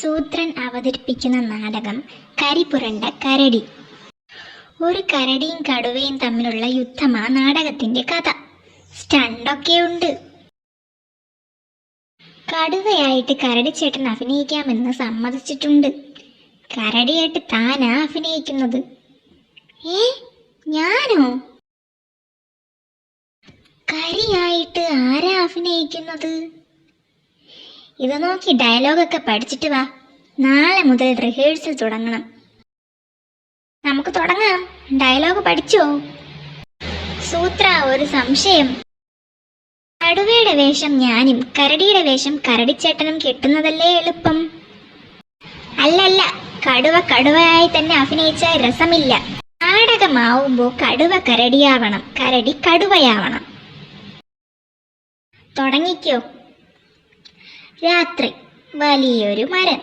സൂത്രൻ അവതരിപ്പിക്കുന്ന നാടകം കരിപുരണ്ട കരടി. ഒരു കരടിയും കടുവയും തമ്മിലുള്ള യുദ്ധമാ നാടകത്തിന്റെ കഥ. സ്റ്റണ്ടൊക്കെ ഉണ്ട്. കടുവയായിട്ട് കരടി ചേട്ടൻ അഭിനയിക്കാമെന്ന് സമ്മതിച്ചിട്ടുണ്ട്. കരടിയായിട്ട് താനാ അഭിനയിക്കുന്നത്. ഏ? ഞാനോ? കരിയായിട്ട് ആരാ അഭിനയിക്കുന്നത്? ഇത് നോക്കി ഡയലോഗൊക്കെ പഠിച്ചിട്ട് വാ. നാളെ മുതൽ റിഹേഴ്സൽ തുടങ്ങണം. നമുക്ക് തുടങ്ങാം. ഡയലോഗ് പഠിച്ചോ? സൂത്ര ഒരു സംശയം. കടുവയുടെ വേഷം ഞാനും കരടിയുടെ വേഷം കരടിച്ചേട്ടനും കിട്ടുന്നതല്ലേ എളുപ്പം? അല്ലല്ല കടുവ കടുവയായി തന്നെ അഭിനയിച്ചാൽ രസമില്ല. നാടകമാവുമ്പോ കടുവ കരടിയാവണം കരടി കടുവയാവണം. തുടങ്ങിക്കോ. രാത്രി വലിയൊരു മരം.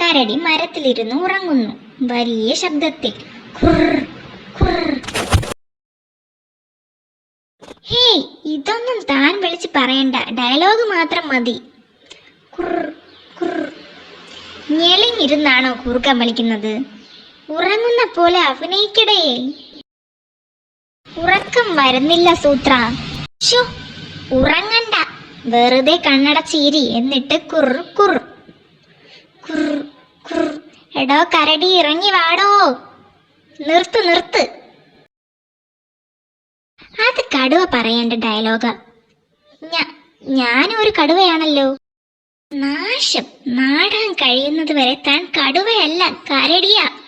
കരടി മരത്തിലിരുന്ന് ഉറങ്ങുന്നു. വലിയ ശബ്ദത്തിൽ. ഹേയ് ഇതൊന്നും താൻ വിളിച്ച് പറയണ്ട. ഡയലോഗ് മാത്രം മതി. ഞെളിഞ്ഞിരുന്നാണോ കൂർക്കം വിളിക്കുന്നത്? ഉറങ്ങുന്ന പോലെ അഭിനയിക്കടേ. ഉറക്കം വരുന്നില്ല സൂത്ര. ഉറങ്ങണ്ട. വെറുതെ കണ്ണടച്ചീരി എന്നിട്ട് കുർ കുർ. കുർ എടോ കരടി ഇറങ്ങി വാടോ. നിർത്ത് നിർത്ത്. അത് കടുവ പറയേണ്ട ഡയലോഗ. ഞാനും ഒരു കടുവയാണല്ലോ. നാശം നാടാൻ കഴിയുന്നത് വരെ താൻ കടുവയല്ല കരടിയാ.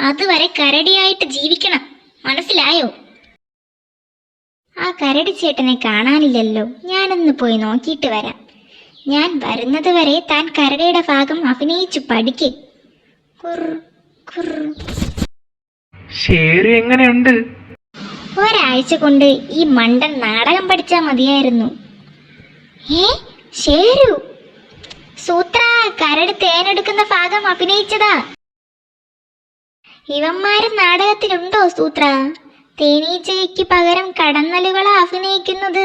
അതുവരെ കരടിയായിട്ട് ജീവിക്കണം. മനസ്സിലായോ? ആ കരടി ചേട്ടനെ കാണാനില്ലല്ലോ. ഞാനൊന്ന് പോയി നോക്കിയിട്ട് വരാം. ഞാൻ വരുന്നത് വരെ താൻ കരടിയുടെ ഭാഗം അഭിനയിച്ചു പഠിക്ക്. ഷേരു എങ്ങനെയുണ്ട്? ഒരാഴ്ച കൊണ്ട് ഈ മണ്ടൻ നാടകം പഠിച്ചാ മതിയായിരുന്നു. ഏ ശേരു? സൂത്ര കരട് തേനെടുക്കുന്ന ഭാഗം അഭിനയിച്ചതാ. ഇവന്മാരും നാടകത്തിലുണ്ടോ സൂത്ര? തേനീച്ചയ്ക്ക് പകരം കടന്നലുകളാ അഭിനയിക്കുന്നത്.